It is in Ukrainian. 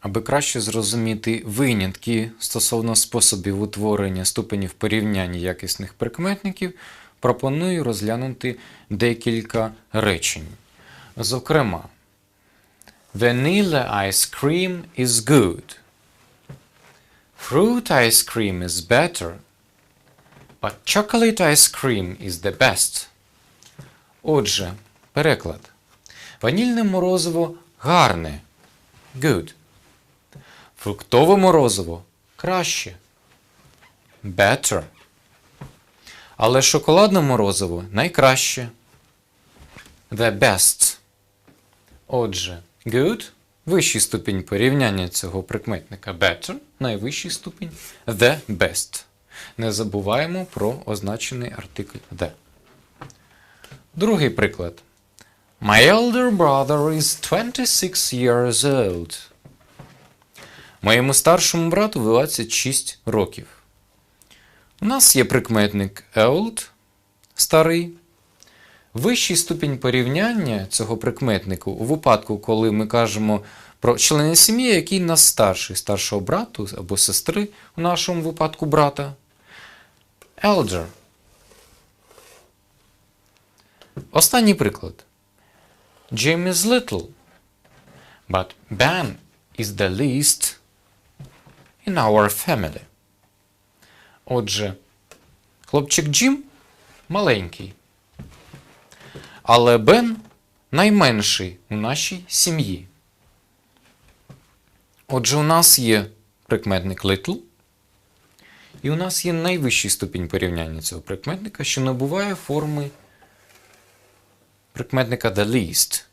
Аби краще зрозуміти винятки стосовно способів утворення ступенів порівняння якісних прикметників, пропоную розглянути декілька речень. Зокрема, Vanilla ice cream is good. Fruit ice cream is better. But chocolate ice cream is the best. Отже, переклад. Ванільне морозиво гарне. Good. Фруктове морозиво краще. Better. Але шоколадне морозиво найкраще. The best. Отже, good вищий ступінь порівняння цього прикметника better, найвищий ступінь the best. Не забуваємо про означений артикль the. Другий приклад. My elder brother is 26 years old. Моєму старшому брату 26 років. У нас є прикметник old, старий. Вищий ступінь порівняння цього прикметнику у випадку, коли ми кажемо про члени сім'ї, який нас старший, старшого брату або сестри, у нашому випадку брата. Elder. Останній приклад. Jim is little, but Ben is the least in our family. Отже, хлопчик Джим маленький, але Бен найменший у нашій сім'ї. Отже, у нас є прикметник little, і у нас є найвищий ступінь порівняння цього прикметника, що набуває форми прикметника the least.